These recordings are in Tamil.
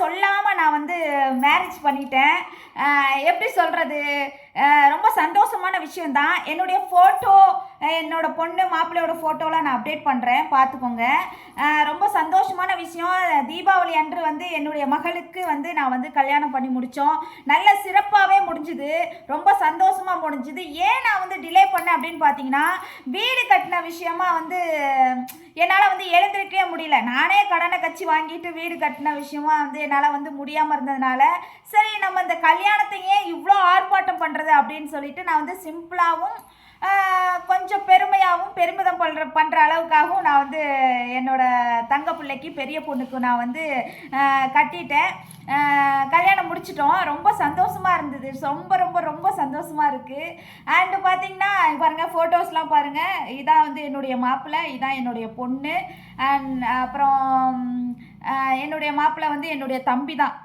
சொல்லாமல் நான் வந்து மேரேஜ் பண்ணிட்டேன். எப்படி சொல்கிறது ரொம்ப சந்தோஷமான விஷயந்தான் என்னுடைய ஃபோட்டோ என்னோடய பொண்ணு மாப்பிள்ளையோட ஃபோட்டோலாம் நான் அப்டேட் பண்ணுறேன் பார்த்துக்கோங்க. ரொம்ப சந்தோஷமான விஷயம். தீபாவளி அன்று வந்து என்னுடைய மகளுக்கு வந்து நான் வந்து கல்யாணம் பண்ணி முடித்தோம் நல்ல சிறப்பாகவே முடிஞ்சுது. ரொம்ப சந்தோஷமாக முடிஞ்சுது. ஏன் நான் வந்து டிலே பண்ணேன் அப்படின்னு பார்த்தீங்கன்னா வீடு கட்டின விஷயமா வந்து என்னால் வந்து எழுந்திருக்கவே முடியல. நானே கடனை கட்சி வாங்கிட்டு வீடு கட்டின விஷயமா வந்து என்னால் வந்து முடியாமல் இருந்ததுனால சரி நம்ம இந்த கல்யாணத்தை ஏன் இவ்வளோ ஆர்ப்பாட்டம் பண்ணுறது அப்படின்னு சொல்லிட்டு நான் வந்து சிம்பிளாகவும் கொஞ்சம் பெருமையாகவும் பெருமிதம் பண்ணுற பண்ணுற அளவுக்காகவும் நான் வந்து என்னோட தங்க பிள்ளைக்கு பெரிய பொண்ணுக்கு நான் வந்து கட்டிட்டேன். கல்யாணம் முடிச்சிட்டோம். ரொம்ப சந்தோஷமாக இருந்தது. ரொம்ப ரொம்ப ரொம்ப சந்தோஷமாக இருக்குது அண்டு பார்த்தீங்கன்னா பாருங்கள் ஃபோட்டோஸ்லாம் பாருங்கள் இதான் வந்து என்னுடைய மாப்பிள்ளை இதான் என்னுடைய பொண்ணு. அண்ட் அப்புறம் என்னுடைய மாப்பிள்ளை வந்து என்னுடைய தம்பி தான்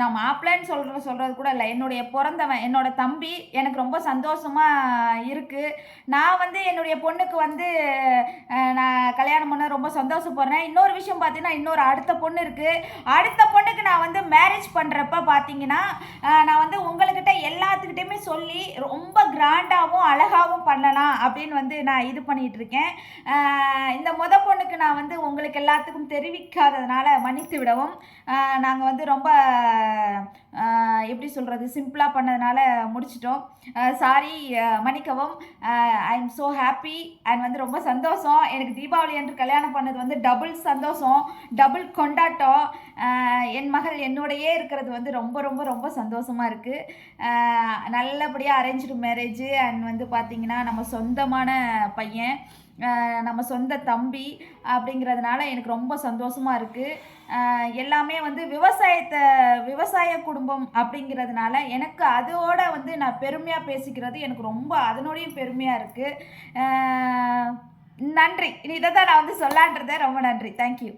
நான் மாப்பிள்ளைன்னு சொல்கிற சொல்கிறது கூட இல்லை. என்னுடைய பிறந்தவன் என்னோட தம்பி எனக்கு ரொம்ப சந்தோஷமாக இருக்குது நான் வந்து என்னுடைய பொண்ணுக்கு வந்து நான் கல்யாணம் பண்ண ரொம்ப சந்தோஷப்படுறேன். இன்னொரு விஷயம் பார்த்தீங்கன்னா இன்னொரு அடுத்த பொண்ணு இருக்குது அடுத்த பொண்ணுக்கு நான் வந்து மேரேஜ் பண்ணுறப்ப பார்த்தீங்கன்னா நான் வந்து உங்கள்கிட்ட எல்லாத்துக்கிட்டையுமே சொல்லி ரொம்ப கிராண்டாகவும் அழகாகவும் பண்ணலாம் அப்படின்னு வந்து நான் இது பண்ணிகிட்ருக்கேன் இந்த முத பொண்ணுக்கு நான் வந்து உங்களுக்கு எல்லாத்துக்கும் தெரிவிக்காததுனால மன்னித்து விடவும். நாங்கள் வந்து ரொம்ப எப்படி சொல்கிறது சிம்பிளாக பண்ணதுனால முடிச்சிட்டோம். சாரி மன்னிக்கவும். I am so happy and வந்து ரொம்ப சந்தோஷம். எனக்கு தீபாவளி என்று கல்யாணம் பண்ணது வந்து டபுள் சந்தோஷம் டபுள் கொண்டாட்டம். என் மகள் என்னோடையே இருக்கிறது வந்து ரொம்ப ரொம்ப ரொம்ப சந்தோஷமாக இருக்குது நல்லபடியாக அரேஞ்சு மேரேஜ் அண்ட் வந்து பார்த்திங்கன்னா நம்ம சொந்தமான பையன். நம்ம சொந்த தம்பி அப்படிங்கிறதுனால எனக்கு ரொம்ப சந்தோஷமாக இருக்குது எல்லாமே வந்து விவசாயத்தை விவசாய குடும்பம் அப்படிங்கிறதுனால எனக்கு அதோட வந்து நான் பெருமையாக பேசிக்கிறது எனக்கு ரொம்ப அதனோடையும் பெருமையாக இருக்குது நன்றி. இனி இதை தான் நான் வந்து சொல்லான்றதை ரொம்ப நன்றி. தேங்க்யூ